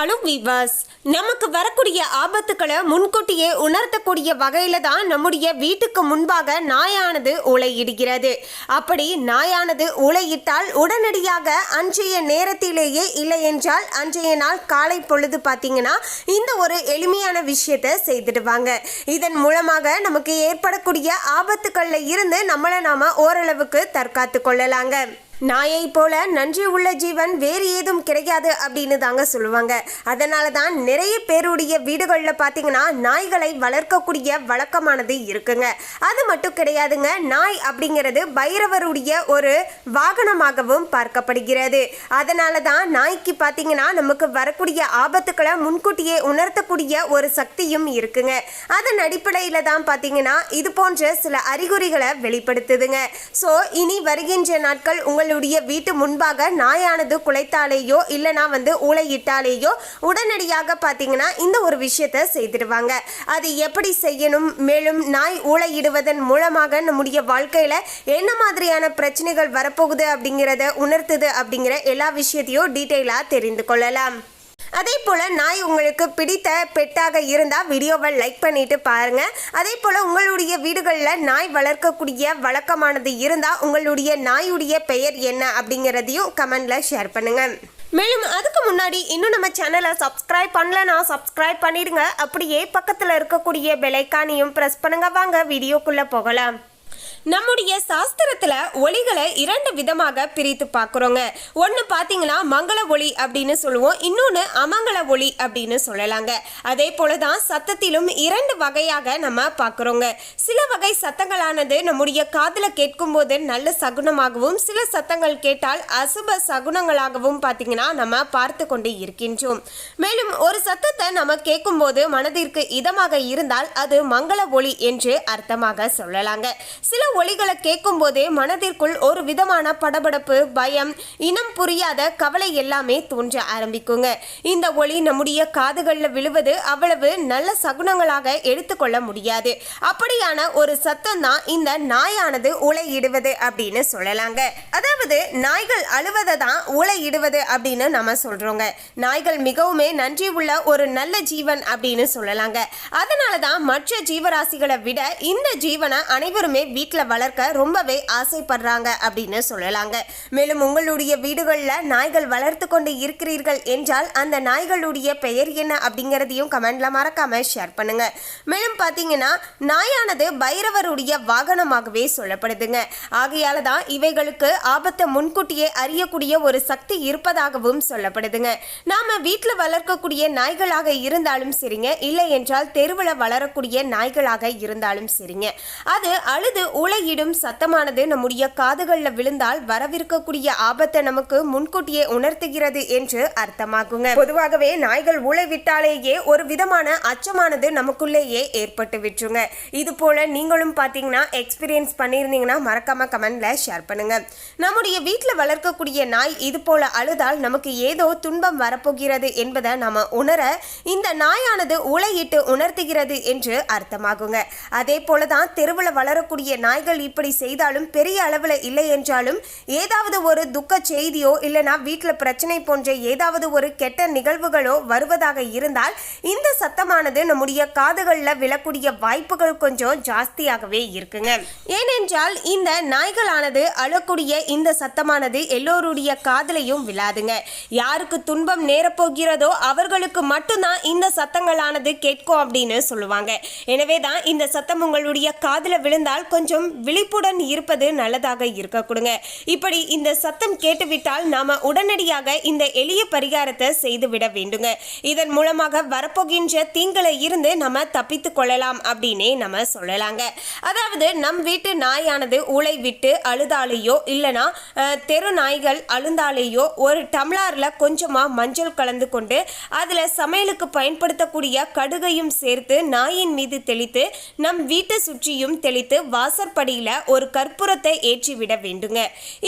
Allow விவாஸ் நமக்கு வரக்கூடிய ஆபத்துக்களை முன்கூட்டியே உணர்த்தக்கூடிய வகையில தான் நம்முடைய வீட்டுக்கு முன்பாக நாயானது உலையிடுகிறது. அப்படி நாயானது உலையிட்டால் உடனடியாக அன்றைய நேரத்திலேயே இல்லை என்றால் அன்றைய நாள் காலை பொழுது பார்த்தீங்கன்னா இந்த ஒரு எளிமையான விஷயத்தை செய்துடுவாங்க. இதன் மூலமாக நமக்கு ஏற்படக்கூடிய ஆபத்துக்களில் இருந்து நம்மளை நாம ஓரளவுக்கு தற்காத்து கொள்ளலாங்க. நாயை போல நன்றி உள்ள ஜீவன் வேறு ஏதும் கிடைக்காது அப்படின்னு தாங்க சொல்லுவாங்க. அதனால தான் நிறைய பேருடைய வீடுகளில் பார்த்தீங்கன்னா நாய்களை வளர்க்கக்கூடிய வழக்கமானது இருக்குங்க. அது மட்டும் கிடையாதுங்க நாய் அப்படிங்கிறது பைரவருடைய ஒரு வாகனமாகவும் பார்க்கப்படுகிறது. அதனால தான் நாய்க்கு பார்த்தீங்கன்னா நமக்கு வரக்கூடிய ஆபத்துக்களை முன்கூட்டியே உணர்த்தக்கூடிய ஒரு சக்தியும் இருக்குங்க. அதன் அடிப்படையில் தான் பார்த்தீங்கன்னா இது போன்ற சில அறிகுறிகளை வெளிப்படுத்துதுங்க. ஸோ இனி வருகின்ற நாட்கள் உங்கள் உங்களுடைய வீட்டு முன்பாக நாயானது குலைத்தாலேயோ இல்லைனா வந்து ஊழையிட்டாலேயோ உடனடியாக பார்த்தீங்கன்னா இந்த ஒரு விஷயத்தை செய்திருவாங்க. அது எப்படி செய்யணும்? மேலும் நாய் ஊழையிடுவதன் மூலமாக நம்முடைய வாழ்க்கையில் என்ன மாதிரியான பிரச்சனைகள் வரப்போகுது அப்படிங்கிறத உணர்த்துது அப்படிங்கிற எல்லா விஷயத்தையும் டீட்டெயிலாக தெரிந்து கொள்ளலாம். அதே போல் நாய் உங்களுக்கு பிடித்த பெட்டாக இருந்தால் வீடியோவை லைக் பண்ணிட்டு பாருங்க. அதே போல் உங்களுடைய வீடுகளில் நாய் வளர்க்கக்கூடிய வழக்கமானது இருந்தால் உங்களுடைய நாயுடைய பெயர் என்ன அப்படிங்கிறதையும் கமெண்ட்ல ஷேர் பண்ணுங்க. மேலும் அதுக்கு முன்னாடி இன்னும் நம்ம சேனலை சப்ஸ்கிரைப் பண்ணலனா சப்ஸ்கிரைப் பண்ணிடுங்க. அப்படியே பக்கத்தில் இருக்கக்கூடிய பெலைக்கானையும் ப்ரெஸ் பண்ணுங்க. வாங்க வீடியோக்குள்ளே போகலாம். நம்முடைய சாஸ்திரத்துல ஒளிகளை இரண்டு விதமாக பிரித்து பார்க்குறோங்க. ஒன்று பார்த்தீங்கன்னா மங்கள ஒளி அப்படின்னு சொல்லுவோம். இன்னொன்று அமங்கல ஒளி அப்படின்னு சொல்லலாங்க. அதே போல தான் சத்தத்திலும் இரண்டு வகையாக நம்ம பார்க்குறோங்க. சில வகை சத்தங்களானது நம்முடைய காதில் கேட்கும்போது நல்ல சகுனமாகவும் சில சத்தங்கள் கேட்டால் அசுப சகுனங்களாகவும் பார்த்தீங்கன்னா நம்ம பார்த்து கொண்டு இருக்கின்றோம். மேலும் ஒரு சத்தத்தை நம்ம கேட்கும்போது மனதிற்கு இதமாக இருந்தால் அது மங்கள ஒளி என்று அர்த்தமாக சொல்லலாங்க. சில ஒளிகளை கேட்கும் போதே மனதிற்குள் ஒரு விதமான படபடப்பு பயம் இனம் புரியாத கவலை எல்லாமே தோன்ற ஆரம்பிக்குங்க. இந்த ஒளி நம்முடைய காதுகளில் விழுவது அவ்வளவு நல்ல சகுனங்களாக எடுத்துக்கொள்ள முடியாது. அப்படியான ஒரு சத்தம் தான் இந்த நாயானது உலையிடுவது அப்படின்னு சொல்லலாங்க. அதாவது நாய்கள் அழுவதை தான் உலையிடுவது அப்படின்னு நம்ம சொல்றோங்க. நாய்கள் மிகவுமே நன்றி உள்ள ஒரு நல்ல ஜீவன் அப்படின்னு சொல்லலாங்க. அதனால தான் மற்ற ஜீவராசிகளை விட இந்த ஜீவனை அனைவருமே வீட்டில் வளர்க்க ரொம்பவே ஆசைப்படுறாங்க அப்படின்னு சொல்லலாங்க. மேலும் உங்களுடைய வீடுகளில் நாய்கள் வளர்த்து கொண்டு இருக்கிறீர்கள் என்றால் அந்த நாய்களுடைய பெயர் என்ன அப்படிங்கிறதையும் கமெண்ட்ல மறக்காம ஷேர் பண்ணுங்க. மேலும் பார்த்தீங்கன்னா நாயானது பைரவருடைய வாகனமாகவே சொல்லப்படுதுங்க. ஆகையால தான் இவைகளுக்கு ஆபத்தை முன்கூட்டியே அறியக்கூடிய ஒரு சக்தி இருப்பதாகவும் சொல்லப்படுதுங்க. நாம வீட்டில் வளர்க்கக்கூடிய நாய்களாக இருந்தாலும் சரிங்க. இல்லை என்றால் தெருவில் வளரக்கூடிய நாய்களாக இருந்தாலும் சரிங்க. அது அழுது உலையிடும் சத்தமானது நம்முடைய காதுகளில் விழுந்தால் வரவிருக்கக்கூடிய ஆபத்தை நமக்கு முன்கூட்டியே உணர்த்துகிறது என்று அர்த்தமாகுங்க. பொதுவாகவே நாய்கள் ஊளை விட்டாலேயே ஒரு விதமான அச்சமானது நமக்குள்ளேயே ஏற்பட்டு விட்டுருங்க. இது போல நீங்களும் பார்த்தீங்கன்னா எக்ஸ்பீரியன்ஸ் பண்ணியிருந்தீங்கன்னா மறக்காம கமெண்ட்ல ஷேர் பண்ணுங்க. நம்முடைய வீட்டில் வளர்க்கக்கூடிய நாய் இது போல அழுதால் நமக்கு ஏதோ துன்பம் வரப்போகிறது என்பதை நாம உணர இந்த நாயானது உலையிட்டு உணர்த்துகிறது என்று அர்த்தமாகுங்க. அதே போலதான் தெருவில் வளரக்கூடிய அவர்கள் இப்படி செய்தாலும் பெரிய அளவில் இல்லை என்றாலும் ஏதாவது ஒரு துக்க செய்தியோ இல்லைனா வீட்டில் பிரச்சனை போன்ற ஏதாவது ஒரு கெட்ட நிகழ்வுகளோ வருவதாக இருந்தால் இந்த சத்தமானது நம்முடைய காதுகளில் விழக்கூடிய வாய்ப்புகள் கொஞ்சம் ஜாஸ்தியாகவே இருக்குங்க. ஏனென்றால் இந்த நாய்களானது அழக்கூடிய இந்த சத்தமானது எல்லோருடைய காதலையும் விழாதுங்க. யாருக்கு துன்பம் நேரப்போகிறதோ அவர்களுக்கு மட்டும்தான் இந்த சத்தங்களானது கேட்கும் அப்படின்னு சொல்லுவாங்க. எனவே தான் இந்த சத்தம் உங்களுடைய காதில் விழுந்தால் கொஞ்சம் விழிப்புடன் இருப்பது நல்லதாக இருக்க கொடுங்க. இப்படி இந்த சத்தம் கேட்டுவிட்டால் நாம உடனடியாக இந்த எளிய பரிகாரத்தை செய்துவிட வேண்டுங்க. இதன் மூலமாக வரப்போகின்ற தீங்களை இருந்து நம்ம தப்பித்து கொள்ளலாம் அப்படின்னே நம்ம சொல்லலாங்க. அதாவது நம் வீட்டு நாயானது ஊளை விட்டு அழுதாலேயோ இல்லைனா தெரு நாய்கள் அழுந்தாலேயோ ஒரு டம்ளாரில் கொஞ்சமாக மஞ்சள் கலந்து கொண்டு அதில் சமையலுக்கு பயன்படுத்தக்கூடிய கடுகையும் சேர்த்து நாயின் மீது தெளித்து நம் வீட்டை சுற்றியும் தெளித்து வாசற்படி வாசப்படியில ஒரு கற்பூரத்தை ஏற்றி விட வேண்டுங்க.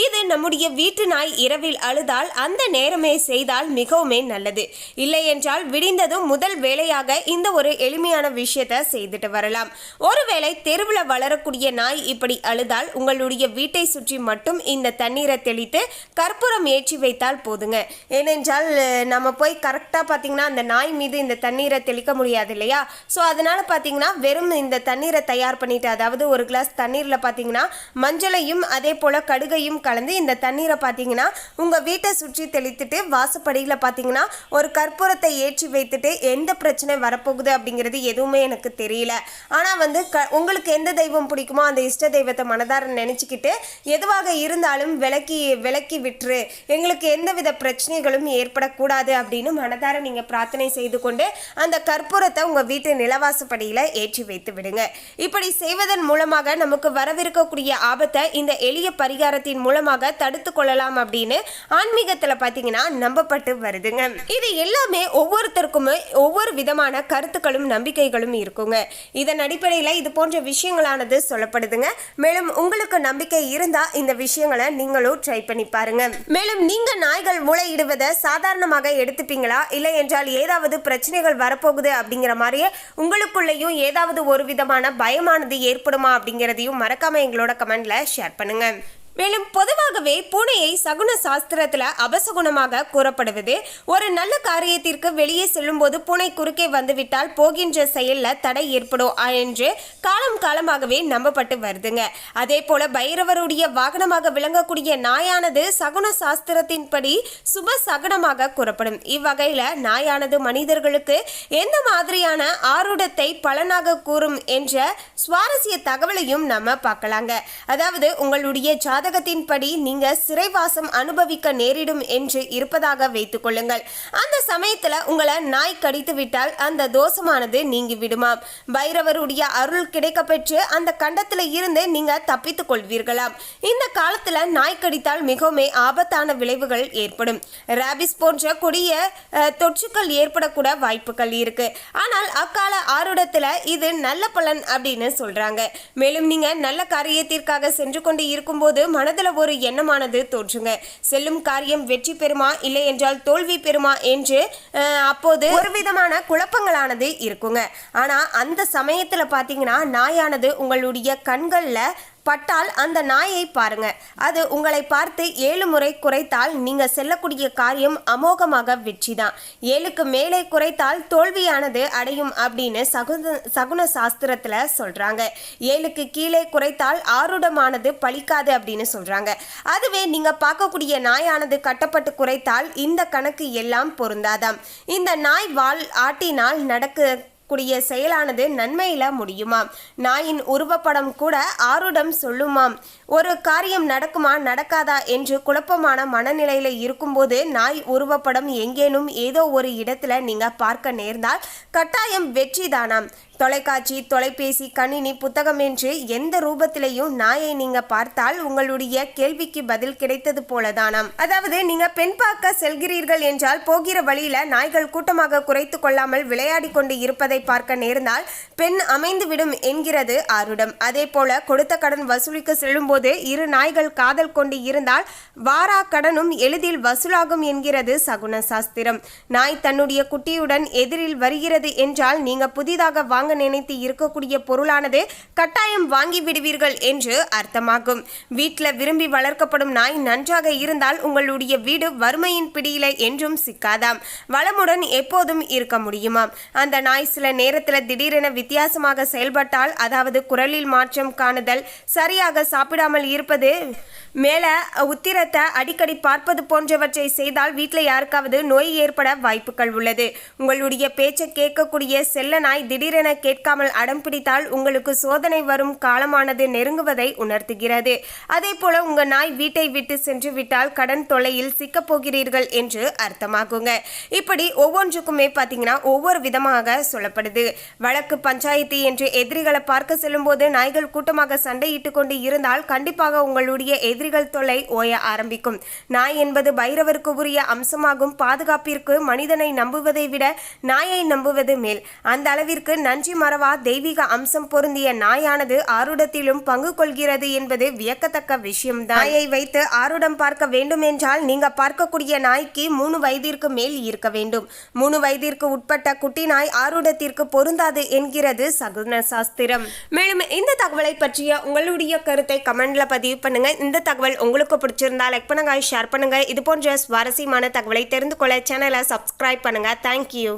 இது நம்முடைய வீட்டு நாய் இரவில் அழுதால் அந்த நேரமே செய்தால் மிகவுமே நல்லது. இல்லை என்றால் விடிந்ததும் முதல் வேலையாக இந்த ஒரு எளிமையான விஷயத்தை செய்துட்டு வரலாம். ஒருவேளை தெருவில் வளரக்கூடிய நாய் இப்படி அழுதால் உங்களுடைய வீட்டை சுற்றி மட்டும் இந்த தண்ணீரை தெளித்து கற்பூரம் ஏற்றி வைத்தால் போதுங்க. ஏனென்றால் நம்ம போய் கரெக்டாக பார்த்தீங்கன்னா அந்த நாய் மீது இந்த தண்ணீரை தெளிக்க முடியாது இல்லையா? ஸோ அதனால் பார்த்தீங்கன்னா வெறும் இந்த தண்ணீரை தயார் பண்ணிட்டு அதாவது ஒரு கிளாஸ் தண்ணீர் தண்ணீரில் பார்த்தீங்கன்னா மஞ்சளையும் அதே போல் கடுகையும் கலந்து இந்த தண்ணீரை பார்த்தீங்கன்னா உங்கள் வீட்டை சுற்றி தெளித்துட்டு வாசப்படியில் பார்த்தீங்கன்னா ஒரு கற்பூரத்தை ஏற்றி வைத்துட்டு எந்த பிரச்சனை வரப்போகுது அப்படிங்கிறது எதுவுமே எனக்கு தெரியல. ஆனால் வந்து க உங்களுக்கு எந்த தெய்வம் பிடிக்குமோ அந்த இஷ்ட தெய்வத்தை மனதார நினச்சிக்கிட்டு எதுவாக இருந்தாலும் விலக்கி விலக்கி விட்டுரு. எங்களுக்கு எந்தவித பிரச்சனைகளும் ஏற்படக்கூடாது அப்படின்னு மனதார நீங்கள் பிரார்த்தனை செய்து கொண்டு அந்த கற்பூரத்தை உங்கள் வீட்டு நிலவாசப்படியில் ஏற்றி வைத்து விடுங்க. இப்படி செய்வதன் மூலமாக நமக்கு வரவிருக்கக்கூடிய ஆபத்தை இந்த எளிய பரிகாரத்தின் மூலமாக தடுத்து கொள்ளலாம் அப்படின்னு ஆன்மீகத்தில் பார்த்தீங்கன்னா நம்பப்பட்டு வருதுங்க. இது எல்லாமே ஒவ்வொருத்தருக்குமே ஒவ்வொரு விதமான கருத்துக்களும் நம்பிக்கைகளும் இருக்குங்க. இதன் அடிப்படையில் இது போன்ற விஷயங்களானது சொல்லப்படுதுங்க. மேலும் உங்களுக்கு நம்பிக்கை இருந்தா இந்த விஷயங்களை நீங்களும் ட்ரை பண்ணி பாருங்க. மேலும் நீங்க நாய்கள் முளையிடுவதை சாதாரணமாக எடுத்துப்பீங்களா? இல்லை என்றால் ஏதாவது பிரச்சனைகள் வரப்போகுது அப்படிங்கிற மாதிரியே உங்களுக்குள்ளேயும் ஏதாவது ஒரு விதமான பயமானது ஏற்படுமா அப்படிங்கிறதையும் மறக்காம எங்களோட கமெண்ட்ல ஷேர் பண்ணுங்க. மேலும் பொதுவாகவே பூனையை சகுன சாஸ்திரத்தில் அபசகுணமாக கூறப்படுவது. ஒரு நல்ல காரியத்திற்கு வெளியே செல்லும்போது பூனை குறுக்கே வந்துவிட்டால் போகின்ற செயலில் தடை ஏற்படும் என்று காலம் காலமாகவே நம்பப்பட்டு வருதுங்க. அதே போல பைரவருடைய வாகனமாக விளங்கக்கூடிய நாயானது சகுன சாஸ்திரத்தின்படி சுப சகுனமாக கூறப்படும். இவ்வகையில் நாயானது மனிதர்களுக்கு எந்த மாதிரியான ஆருடத்தை பலனாக கூறும் என்ற சுவாரஸ்ய தகவலையும் நம்ம பார்க்கலாங்க. அதாவது உங்களுடைய ஜாதகத்தின்படி நீங்க சிறைவாசம் அனுபவிக்க நேரிடும் என்று இருப்பதாக வைத்துக் கொள்ளுங்கள். அந்த சமயத்துல உங்களை நாய் கடித்து விட்டால் அந்த தோஷமானது நீங்கி விடுமாம் பைரவருடைய அருள் கிடைக்க பெற்று அந்த கண்டத்துல இருந்து நீங்க தப்பித்துக் கொள்வீர்களாம் இந்த காலத்துல நாய் கடித்தால் மிகவும் ஆபத்தான விளைவுகள் ஏற்படும். ராபிஸ் போன்ற கொடிய தொற்றுக்கள் ஏற்படக்கூட வாய்ப்புகள் இருக்கு. ஆனால் அக்கால ஆருடத்துல இது நல்ல பலன் அப்படின்னு சொல்றாங்க. மேலும் நீங்க நல்ல காரியத்திற்காக சென்று கொண்டு இருக்கும்போது மனதில் ஒரு எண்ணமானது தோற்றுங்க செல்லும் காரியம் வெற்றி பெறுமா? இல்லை என்றால் தோல்வி பெறுமா? என்று அப்போது ஒரு விதமான குழப்பங்களானது இருக்குங்க. ஆனால் அந்த சமயத்தில் பார்த்தீங்கன்னா நாயானது உங்களுடைய கண்களில் பட்டால் அந்த நாயை பாருங்க. அது உங்களை பார்த்து ஏழு முறை குறைத்தால் நீங்க செல்லக்கூடிய காரியம் அமோகமாக வெற்றி தான். ஏழுக்கு மேலே குறைத்தால் தோல்வியானது அடையும் அப்படின்னு சகுன சகுன சாஸ்திரத்துல சொல்றாங்க. ஏழுக்கு கீழே குறைத்தால் ஆருடமானது பலிக்காது அப்படின்னு சொல்றாங்க. அதுவே நீங்க பார்க்கக்கூடிய நாயானது கட்டப்பட்டு குறைத்தால் இந்த கணக்கு எல்லாம் பொருந்தாதாம். இந்த நாய் வால் ஆட்டினால் நடக்க கூடிய செயலானது நன்மையில முடியுமா? நாயின் உருவப்படம் கூட ஆருடம் சொல்லுமாம் ஒரு காரியம் நடக்குமா நடக்காதா என்று குழப்பமான மனநிலையில இருக்கும்போது நாய் உருவப்படம் எங்கேனும் ஏதோ ஒரு இடத்துல நீங்க பார்க்க நேர்ந்தால் கட்டாயம் வெற்றி தானாம் தொலைக்காட்சி தொலைபேசி கணினி புத்தகம் என்று எந்த ரூபத்திலையும் நாயை நீங்க பார்த்தால் உங்களுடைய கேள்விக்கு பதில் கிடைத்தது போலதானாம். அதாவது நீங்க பெண் பார்க்க செல்கிறீர்கள் என்றால் போகிற வழியில நாய்கள் கூட்டமாக குறைத்து கொள்ளாமல் விளையாடி கொண்டு இருப்பதை பார்க்க நேர்ந்தால் பெண் அமைந்து விடும் என்கிறது ஆருடம். அதே போல கொடுத்த கடன் வசூலிக்க செல்லும்போது இரு நாய்கள் காதல் கொண்டு இருந்தால் வாரா கடனும் எளிதில் வசூலாகும் என்கிறது சகுன சாஸ்திரம். நாய் தன்னுடைய குட்டியுடன் எதிரில் வருகிறது என்றால் நீங்க புதிதாக வாங்க நினைத்து இருக்கக்கூடிய பொருளானது கட்டாயம் வாங்கி விடுவீர்கள் என்று அர்த்தமாகும். வீட்டில் விரும்பி வளர்க்கப்படும் நாய் நன்றாக இருந்தால் உங்களுடைய வீடு வறுமையின் பிடியில என்றும் சிக்காதாம். வளமுடன் எப்போதும் இருக்க முடியுமாம் அந்த நாய் சில நேரத்தில் திடீரென வித்தியாசமாக செயல்பட்டால் அதாவது குரலில் மாற்றம் காணுதல் சரியாக சாப்பிடாமல் இருப்பது மேல உத்திரத்தை அடிக்கடி பார்ப்பது போன்றவற்றை செய்தால் வீட்டில் யாருக்காவது நோய் ஏற்பட வாய்ப்புகள் உள்ளது. உங்களுடைய பேச்சை கேட்கக்கூடிய செல்ல நாய் திடீரென கேட்காமல் அடம் பிடித்தால் உங்களுக்கு சோதனை வரும் காலமானது நெருங்குவதை உணர்த்துகிறது. அதே போல உங்க நாய் வீட்டை விட்டு சென்று விட்டால் கடன் தொலையில் சிக்கப் போகிறீர்கள் என்று அர்த்தமாகுங்க. இப்படி ஒவ்வொன்றுக்குமே பார்த்தீங்கன்னா ஒவ்வொரு விதமாக சொல்லப்படுது. வழக்கு பஞ்சாயத்து என்று எதிரிகளை பார்க்க செல்லும்போது நாய்கள் கூட்டமாக சண்டையிட்டு கொண்டு இருந்தால் கண்டிப்பாக உங்களுடைய எதிரிகள் தொல்லை ஓய ஆரம்பிக்கும். நாய் என்பது பைரவருக்கு உரிய அம்சமாகும். பாதுகாப்பிற்கு மனிதனை நம்புவதை விட நாயை நம்புவது மேல். அந்த அளவிற்கு நன்றி நன்றி மறவா தெய்வீக அம்சம் பொருந்திய நாயானது ஆருடத்திலும் பங்கு கொள்கிறது என்பது வியக்கத்தக்க விஷயம்தான். நாயை வைத்து ஆருடம் பார்க்க வேண்டும் என்றால் நீங்க பார்க்கக்கூடிய நாய்க்கு மூணு வயதிற்கு மேல் இருக்க வேண்டும். மூணு வயதிற்கு உட்பட்ட குட்டி நாய் ஆருடத்திற்கு பொருந்தாது என்கிறது சகுன சாஸ்திரம். மேலும் இந்த தகவலை பற்றிய உங்களுடைய கருத்தை கமெண்ட்ல பதிவு பண்ணுங்க. இந்த தகவல் உங்களுக்கு பிடிச்சிருந்தா லைக் பண்ணுங்க ஷேர் பண்ணுங்க. இது போன்ற சுவாரஸ்யமான தகவலை தெரிந்து கொள்ள சேனலை சப்ஸ்கிரைப் பண்ணுங்க. தேங்க்யூ